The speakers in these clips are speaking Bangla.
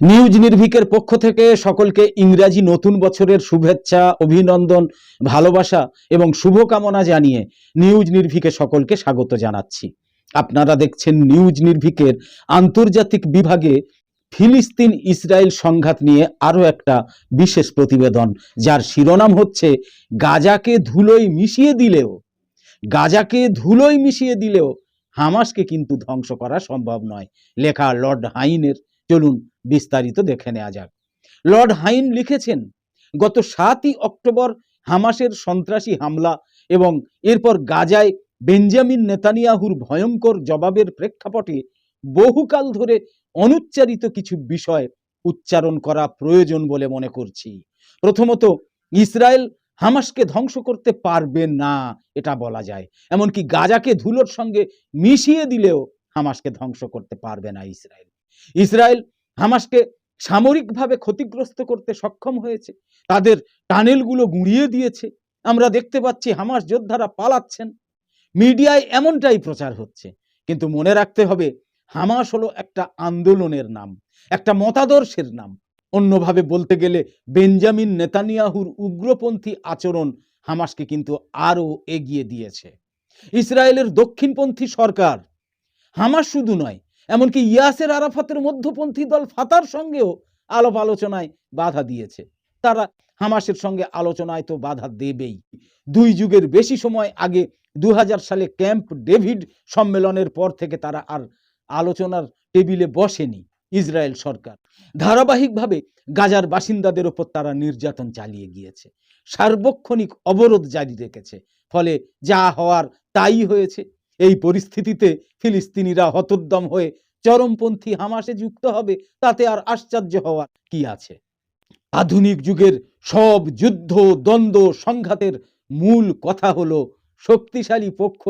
নিউজ নির্ভিকের পক্ষ থেকে সকলকে ইংরাজি নতুন বছরের শুভেচ্ছা, অভিনন্দন, ভালোবাসা এবং শুভকামনা জানিয়ে নিউজ নির্ভিকে সকলকে স্বাগত জানাচ্ছি। আপনারা দেখছেন নিউজ নির্ভিকের আন্তর্জাতিক বিভাগে ফিলিস্তিন ইসরায়েল সংঘাত নিয়ে আরও একটা বিশেষ প্রতিবেদন, যার শিরোনাম হচ্ছে, গাজাকে ধুলোয় মিশিয়ে দিলেও, গাজাকে ধুলোয় মিশিয়ে দিলেও হামাসকে কিন্তু ধ্বংস করা সম্ভব নয়। লেখা লর্ড হাইনের। চলুন বিস্তারিত দেখে নেওয়া যাক। লর্ড হাইন লিখেছেন, গত সাতই অক্টোবর হামাসের সন্ত্রাসী হামলা এবং এরপর গাজায় বেঞ্জামিন নেতানিয়াহুর ভয়ঙ্কর জবাবের প্রেক্ষাপটে বহুকাল ধরে অনুচ্চারিত কিছু বিষয় উচ্চারণ করা প্রয়োজন বলে মনে করছি। প্রথমত, ইসরায়েল হামাসকে ধ্বংস করতে পারবে না, এটা বলা যায়। এমনকি গাজাকে ধুলোর সঙ্গে মিশিয়ে দিলেও হামাসকে ধ্বংস করতে পারবে না ইসরায়েল। ইসরায়েল হামাসকে সামরিকভাবে ক্ষতিগ্রস্ত করতে সক্ষম হয়েছে। তাদের টানেলগুলো গুঁড়িয়ে দিয়েছে। আমরা দেখতে পাচ্ছি হামাস যোদ্ধারা পালাচ্ছেন। মিডিয়ায় এমনটাই প্রচার হচ্ছে। কিন্তু মনে রাখতে হবে, হামাস হলো একটা আন্দোলনের নাম, একটা মতাদর্শের নাম। অন্যভাবে বলতে গেলে, বেঞ্জামিন নেতানিয়াহুর উগ্রপন্থী আচরণ হামাসকে কিন্তু আরও এগিয়ে দিয়েছে। ইসরায়েলের দক্ষিণপন্থী সরকার হামাস শুধু নয় এমনকি ইয়াসের আরাফাতের মধ্যপন্থী দল ফাতার সঙ্গেও আলাপ আলোচনায় বাধা দিয়েছে। তারা হামাসের সঙ্গে আলোচনায় তো বাধা দেবেই। দুই যুগের বেশি সময় আগে দু হাজার সালে ক্যাম্প ডেভিড সম্মেলনের পর থেকে তারা আর আলোচনার টেবিলে বসেনি ইসরায়েল সরকার। ধারাবাহিকভাবে গাজার বাসিন্দাদের ওপর তারা নির্যাতন চালিয়ে গিয়েছে। সার্বক্ষণিক অবরোধ জারি রেখেছে। ফলে যা হওয়ার তাই হয়েছে। এই পরিস্থিতিতে ফিলিস্তিনিরা হতোদ্যম হয়ে চরমপন্থী হামাসে যুক্ত হবে, তাতে আর আশ্চর্য হওয়ার কি আছে? আধুনিক যুগের সব যুদ্ধ, দ্বন্দ্ব, সংঘাতের মূল কথা হলো শক্তিশালী পক্ষ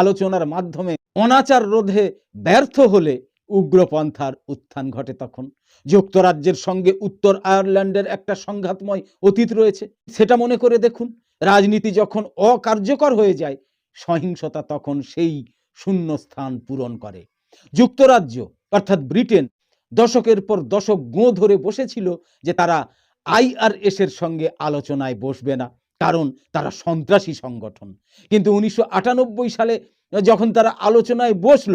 আলোচনার মাধ্যমে অনাচার রোধে ব্যর্থ হলে উগ্রপন্থার উত্থান ঘটে তখন। যুক্তরাজ্যের সঙ্গে উত্তর আয়ারল্যান্ডের একটা সংঘাতময় অতীত রয়েছে, সেটা মনে করে দেখুন। রাজনীতি যখন অকার্যকর হয়ে যায় সহিংসতা তখন সেই শূন্য স্থান পূরণ করে। যুক্তরাজ্য, অর্থাৎ ব্রিটেন, দশকের পর দশক গোঁ ধরে বসেছিল যে তারা আইআরএস এর সঙ্গে আলোচনায় বসবে না, কারণ তারা সন্ত্রাসী সংগঠন। কিন্তু উনিশশো আটানব্বই সালে যখন তারা আলোচনায় বসল,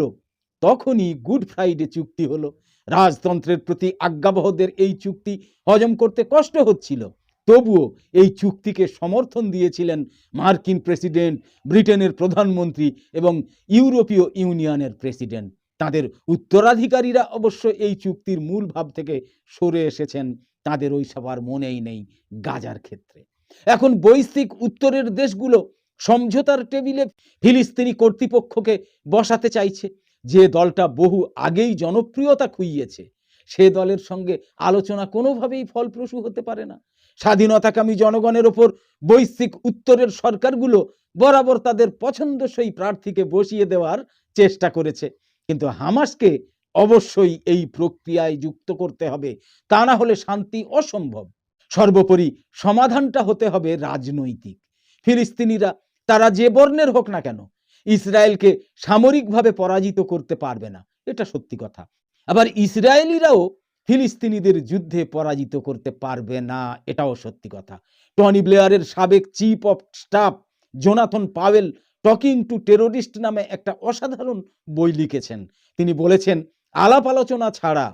তখনই গুড ফ্রাইডে চুক্তি হলো। রাজতন্ত্রের প্রতি আজ্ঞাবহদের এই চুক্তি হজম করতে কষ্ট হচ্ছিল। তবুও এই চুক্তিকে সমর্থন দিয়েছিলেন মার্কিন প্রেসিডেন্ট, ব্রিটেনের প্রধানমন্ত্রী এবং ইউরোপীয় ইউনিয়নের প্রেসিডেন্ট। তাদের উত্তরাধিকারীরা অবশ্য এই চুক্তির মূল ভাব থেকে সরে এসেছেন, তাদের ওই সবার মনেই নেই গাজার ক্ষেত্রে। এখন বৈশ্বিক উত্তরের দেশগুলো সমঝোতার টেবিলে ফিলিস্তিনি কর্তৃপক্ষকে বসাতে চাইছে। যে দলটা বহু আগেই জনপ্রিয়তা খুইয়েছে, সে দলের সঙ্গে আলোচনা কোনোভাবেই ফলপ্রসূ হতে পারে না। স্বাধীনতাকামী জনগণের ওপর বৈশ্বিক উত্তরের সরকারগুলো বরাবর তাদের পছন্দসই প্রার্থীকে বসিয়ে দেওয়ার চেষ্টা করেছে। কিন্তু হামাসকে অবশ্যই এই প্রক্রিয়ায় যুক্ত করতে হবে। তা না হলে শান্তি অসম্ভব। সর্বোপরি সমাধানটা হতে হবে রাজনৈতিক। ফিলিস্তিনিরা তারা যে বর্ণের হোক না কেন, ইসরায়েলকে সামরিকভাবে পরাজিত করতে পারবে না। এটা সত্যি কথা। আবার ইসরায়েলিরাও ফিলিস্তিনিদের যুদ্ধে পরাজিত করতে পারবে না, এটাও সত্যি কথা। টনি ব্লেয়ারের সাবেক chief of staff Jonathan Powell talking to terrorist নামে একটা অসাধারণ বই লিখেছেন। তিনি বলেছেন, আলাপ আলোচনা ছাড়া,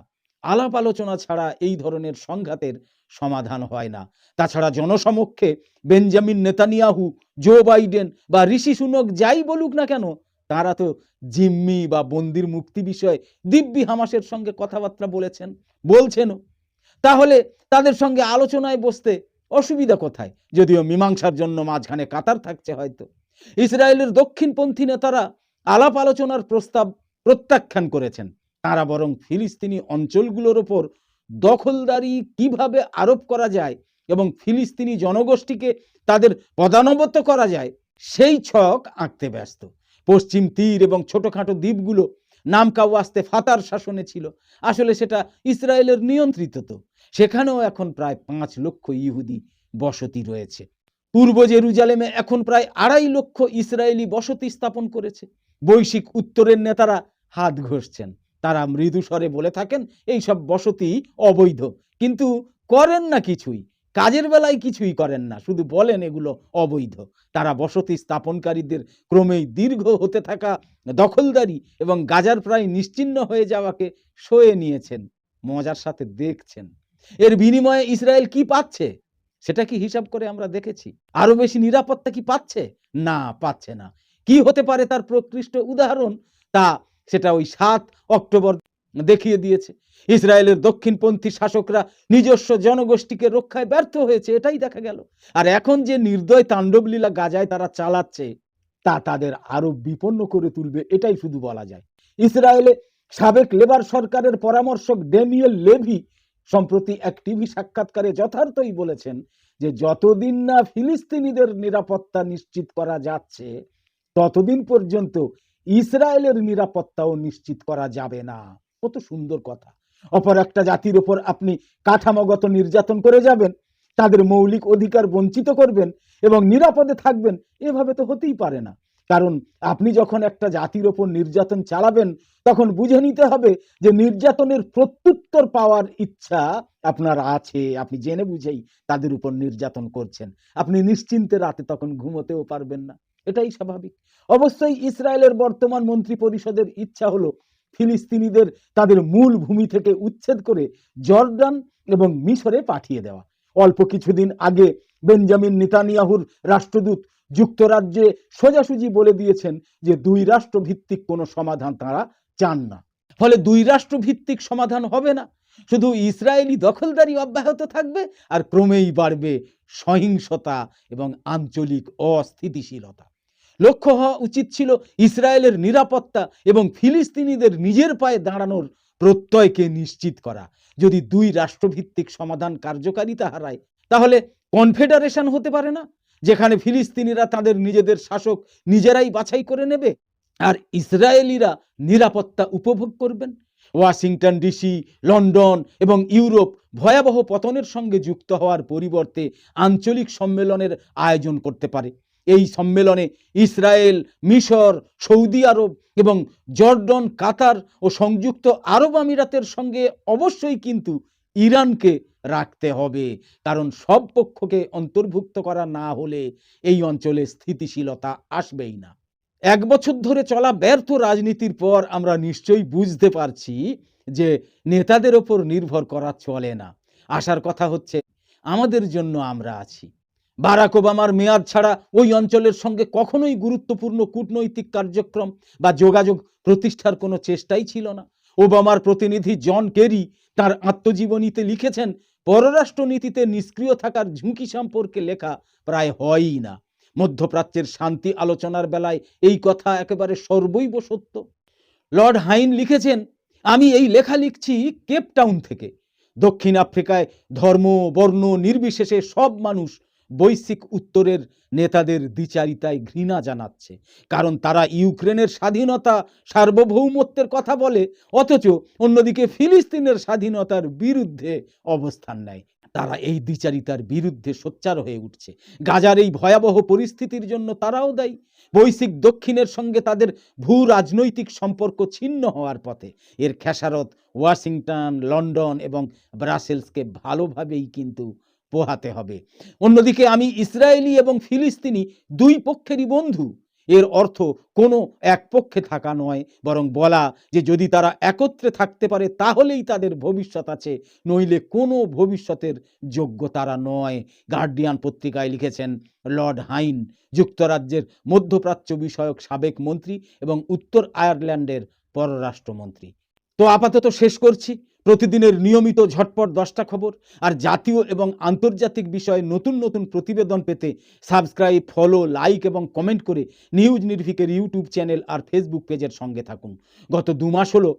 আলাপ আলোচনা ছাড়া এই ধরনের সংঘাতের সমাধান হয় না। তাছাড়া জনসমক্ষে বেঞ্জামিন নেতানিয়াহু, জো বাইডেন বা ঋষি সুনক যাই বলুক না কেন তারা তো জিম্মি বা বন্দির মুক্তি বিষয়ে দিব্যি হামাসের সঙ্গে কথাবার্তা বলেছেন, বলছেনও। তাহলে তাদের সঙ্গে আলোচনায় বসতে অসুবিধা কোথায়? যদিও মীমাংসার জন্য মাঝখানে কাতার থাকছে হয়তো। ইসরায়েলের দক্ষিণপন্থী নেতারা আলাপ আলোচনার প্রস্তাব প্রত্যাখ্যান করেছেন। তারা বরং ফিলিস্তিনি অঞ্চলগুলোর ওপর দখলদারি কীভাবে আরোপ করা যায় এবং ফিলিস্তিনি জনগোষ্ঠীকে তাদের পদানবত করা যায়, সেই ছক আঁকতে ব্যস্ত। পশ্চিম তীর এবং ছোটখাটো দ্বীপগুলো নামকাও আসতে ফাতার শাসনে ছিল। আসলে সেটা ইসরায়েলের নিয়ন্ত্রিত তো। সেখানেও এখন প্রায় পাঁচ লক্ষ ইহুদি বসতি রয়েছে। পূর্ব জেরুজালেমে এখন প্রায় আড়াই লক্ষ ইসরায়েলি বসতি স্থাপন করেছে। বৈশ্বিক উত্তরের নেতারা হাত ঘষছেন। তারা মৃদু স্বরে বলে থাকেন এই সব বসতি অবৈধ, কিন্তু করেন না কিছুই। কাজের বেলায় কিছুই করেন না, শুধু বলেন এগুলো অবৈধ। তারা বসতি স্থাপনকারীদের ক্রমেই দীর্ঘ হতে থাকা দখলদারি এবং গাজার প্রায় নিশ্চিহ্ন হয়ে যাওয়াকে সয়ে নিয়েছেন, মজার সাথে দেখছেন। এর বিনিময়ে ইসরায়েল কি পাচ্ছে? সেটা কি হিসাব করে আমরা দেখেছি? আরও বেশি নিরাপত্তা কি পাচ্ছে? না পাচ্ছে না। কি হতে পারে তার প্রকৃষ্ট উদাহরণ? তা সেটা ওই সাত অক্টোবর দেখিয়ে দিয়েছে। ইসরায়েলের দক্ষিণপন্থী শাসকরা নিজস্ব জনগোষ্ঠীকে রক্ষায় ব্যর্থ হয়েছে, এটাই দেখা গেল। আর এখন যে নির্দয় তাণ্ডবলীলা গাজায় তারা চালাচ্ছে, তা তাদের আরও বিপন্ন করে তুলবে, এটাই শুধু বলা যায়। ইসরায়েলে সাবেক লেবার সরকারের পরামর্শক ড্যানিয়েল লেভি সম্প্রতি এক টিভি সাক্ষাৎকারে যথার্থই বলেছেন যে, যতদিন না ফিলিস্তিনিদের নিরাপত্তা নিশ্চিত করা যাচ্ছে, ততদিন পর্যন্ত ইসরায়েলের নিরাপত্তাও নিশ্চিত করা যাবে না। কত সুন্দর কথা। অপর একটা জাতির ওপর আপনি কাঠামোগত নির্যাতন করে যাবেন, তাদের মৌলিক অধিকার বঞ্চিত করবেন এবং নিরাপদে থাকবেন, এভাবে তো হতেই পারে না। কারণ আপনি যখন একটা জাতির ওপর নির্যাতন চালাবেন, তখন বুঝে নিতে হবে যে নির্যাতনের প্রত্যুত্তর পাওয়ার ইচ্ছা আপনার আছে। আপনি জেনে বুঝেই তাদের উপর নির্যাতন করছেন। আপনি নিশ্চিন্তে রাতে তখন ঘুমোতেও পারবেন না। এটাই স্বাভাবিক। অবশ্যই ইসরায়েলের বর্তমান মন্ত্রী পরিষদের ইচ্ছা হলো ফিলিস্তিনিদের তাদের মূল ভূমি থেকে উচ্ছেদ করে জর্ডান এবং মিশরে পাঠিয়ে দেওয়া। অল্প কিছুদিন আগে বেঞ্জামিন নেতানিয়াহুর রাষ্ট্রদূত যুক্তরাজ্যে সোজাসুজি বলে দিয়েছেন যে দুই রাষ্ট্র ভিত্তিক কোনো সমাধান তারা চান না। ফলে দুই রাষ্ট্র ভিত্তিক সমাধান হবে না। শুধু ইসরায়েলি দখলদারি অব্যাহত থাকবে আর ক্রমেই বাড়বে সহিংসতা এবং আঞ্চলিক অস্থিতিশীলতা। লক্ষ্য হওয়া উচিত ছিল ইসরায়েলের নিরাপত্তা এবং ফিলিস্তিনিদের নিজের পায়ে দাঁড়ানোর প্রত্যয়কে নিশ্চিত করা। যদি দুই রাষ্ট্রভিত্তিক সমাধান কার্যকারিতা হারায়, তাহলে কনফেডারেশন হতে পারে না, যেখানে ফিলিস্তিনিরা তাদের নিজেদের শাসক নিজেরাই বাছাই করে নেবে আর ইসরায়েলিরা নিরাপত্তা উপভোগ করবেন। ওয়াশিংটন ডিসি, লন্ডন এবং ইউরোপ ভয়াবহ পতনের সঙ্গে যুক্ত হওয়ার পরিবর্তে আঞ্চলিক সম্মেলনের আয়োজন করতে পারে। এই সম্মেলনে ইসরায়েল, মিশর, সৌদি আরব এবং জর্ডন, কাতার ও সংযুক্ত আরব আমিরাতের সঙ্গে অবশ্যই কিন্তু ইরানকে রাখতে হবে। কারণ সব পক্ষকে অন্তর্ভুক্ত করা না হলে এই অঞ্চলে স্থিতিশীলতা আসবেই না। এক বছর ধরে চলা ব্যর্থ রাজনীতির পর আমরা নিশ্চয়ই বুঝতে পারছি যে নেতাদের ওপর নির্ভর করা চলে না। আসার কথা হচ্ছে, আমাদের জন্য আমরা আছি। বারাক ওবামার মেয়াদ ছাড়া ওই অঞ্চলের সঙ্গে কখনোই গুরুত্বপূর্ণ কূটনৈতিক কার্যক্রম বা যোগাযোগ প্রতিষ্ঠার কোনো চেষ্টাই ছিল না। ওবামার প্রতিনিধি জন কেরি তার আত্মজীবনীতে লিখেছেন, পররাষ্ট্রনীতিতে নিষ্ক্রিয় থাকার ঝুঁকি সম্পর্কে লেখা প্রায় হয়ই না। মধ্যপ্রাচ্যের শান্তি আলোচনার বেলায় এই কথা একেবারে সর্বৈব সত্য। লর্ড হাইন লিখেছেন, আমি এই লেখা লিখছি কেপটাউন থেকে। দক্ষিণ আফ্রিকায় ধর্ম, বর্ণ, নির্বিশেষে সব মানুষ বৈশ্বিক উত্তরের নেতাদের দ্বিচারিতায় ঘৃণা জানাচ্ছে। কারণ তারা ইউক্রেনের স্বাধীনতা সার্বভৌমত্বের কথা বলে, অথচ অন্যদিকে ফিলিস্তিনের স্বাধীনতার বিরুদ্ধে অবস্থান নেয়। তারা এই দ্বিচারিতার বিরুদ্ধে সোচ্চার হয়ে উঠছে। গাজার এই ভয়াবহ পরিস্থিতির জন্য তারাও দায়ী। বৈশ্বিক দক্ষিণের সঙ্গে তাদের ভূ রাজনৈতিক সম্পর্ক ছিন্ন হওয়ার পথে এর খেসারত ওয়াশিংটন, লন্ডন এবং ব্রাসেলসকে ভালোভাবেই কিন্তু পোহাতে হবে। অন্যদিকে আমি ইসরায়েলি এবং ফিলিস্তিনি দুই পক্ষেরই বন্ধু। এর অর্থ কোনো এক পক্ষে থাকা নয়, বরং বলা যে যদি তারা একত্রে থাকতে পারে, তাহলেই তাদের ভবিষ্যৎ আছে, নইলে কোনো ভবিষ্যতের যোগ্য তারা নয়। গার্ডিয়ান পত্রিকায় লিখেছেন, লর্ড হাইন, যুক্তরাজ্যের মধ্যপ্রাচ্য বিষয়ক সাবেক মন্ত্রী এবং উত্তর আয়ারল্যান্ডের পররাষ্ট্রমন্ত্রী। তো আপাতত শেষ করছি। প্রতিদিনের নিয়মিত ঝটপট দশটা খবর আর জাতীয় এবং আন্তর্জাতিক বিষয়ে নতুন নতুন প্রতিবেদন পেতে সাবস্ক্রাইব, ফলো, লাইক এবং কমেন্ট করে নিউজ নির্ভিকের ইউটিউব চ্যানেল আর ফেসবুক পেজের সঙ্গে থাকুন। গত দু মাস হলো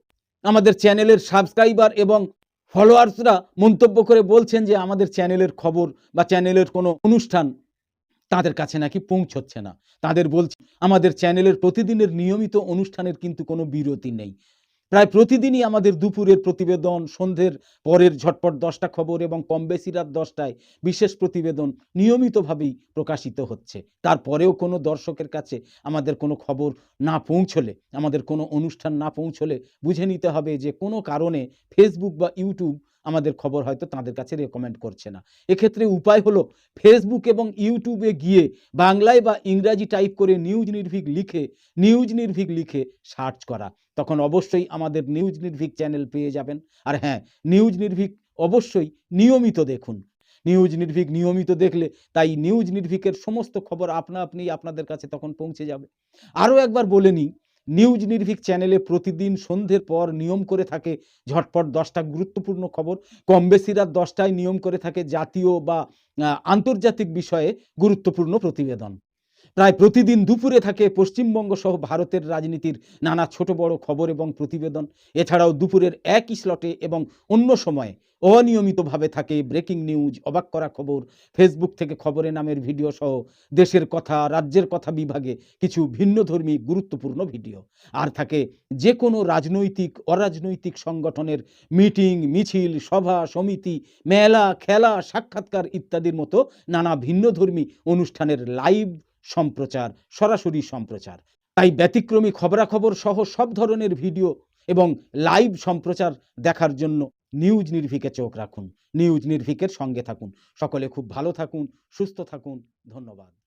আমাদের চ্যানেলের সাবস্ক্রাইবার এবং ফলোয়ার্সরা মন্তব্য করে বলছেন যে আমাদের চ্যানেলের খবর বা চ্যানেলের কোনো অনুষ্ঠান তাদের কাছে নাকি পৌঁছচ্ছে না। তাদের বলছি, আমাদের চ্যানেলের প্রতিদিনের নিয়মিত অনুষ্ঠানের কিন্তু কোনো বিরতি নেই। প্রায় প্রতিদিনই আমাদের দুপুরের প্রতিবেদন, সন্ধ্যের পরের ঝটপট দশটা খবর এবং কম বেশি রাত দশটায় বিশেষ প্রতিবেদন নিয়মিতভাবেই প্রকাশিত হচ্ছে। তারপরেও কোনো দর্শকের কাছে আমাদের কোনো খবর না পৌঁছলে, আমাদের কোনো অনুষ্ঠান না পৌঁছলে বুঝে নিতে হবে যে কোনো কারণে ফেসবুক বা ইউটিউব আমাদের খবর হয়তো তাদের কাছে রেকমেন্ড করছে না। এক্ষেত্রে উপায় হলো ফেসবুক এবং ইউটিউবে গিয়ে বাংলায় বা ইংরাজি টাইপ করে নিউজ নির্ভীক লিখে নিউজ নির্ভীক লিখে সার্চ করা। তখন অবশ্যই আমাদের নিউজ নির্ভীক চ্যানেল পেয়ে যাবেন। আর হ্যাঁ নিউজ নির্ভীক অবশ্যই নিয়মিত দেখুন। নিউজ নির্ভীক নিয়মিত দেখলে তাই নিউজ নির্ভীকের সমস্ত খবর আপনা আপনি আপনাদের কাছে তখন পৌঁছে যাবে। আরও একবার বলে নিই নিউজ নির্ভীক চ্যানেলে প্রতিদিন সন্ধ্যের পর নিয়ম করে থাকে ঝটপট দশটা গুরুত্বপূর্ণ খবর। কম বেশি রাত দশটায় নিয়ম করে থাকে জাতীয় বা আন্তর্জাতিক বিষয়ে গুরুত্বপূর্ণ প্রতিবেদন। প্রায় প্রতিদিন দুপুরে থাকে পশ্চিমবঙ্গ সহ ভারতের রাজনীতির নানা ছোট বড় খবর এবং প্রতিবেদন। এছাড়াও দুপুরের একই স্লটে এবং অন্য সময়ে অনিয়মিতভাবে থাকে ব্রেকিং নিউজ অবাক করা খবর ফেসবুক থেকে খবরে নামের ভিডিও সহ দেশের কথা, রাজ্যের কথা বিভাগে কিছু ভিন্নধর্মী গুরুত্বপূর্ণ ভিডিও আর থাকে যে কোনো রাজনৈতিক, অরাজনৈতিক সংগঠনের মিটিং মিছিল, সভা, সমিতি, মেলা, খেলা, সাক্ষাৎকার ইত্যাদির মতো নানা ভিন্নধর্মী অনুষ্ঠানের লাইভ সম্প্রচার, সরাসরি সম্প্রচার। তাই ব্যতিক্রমী খবরাখবর সহ সব ধরনের ভিডিও এবং লাইভ সম্প্রচার দেখার জন্য নিউজ নির্ভিকে চোখ রাখুন, নিউজ নির্ভীকের সঙ্গে থাকুন। সকলে খুব ভালো থাকুন, সুস্থ থাকুন। ধন্যবাদ।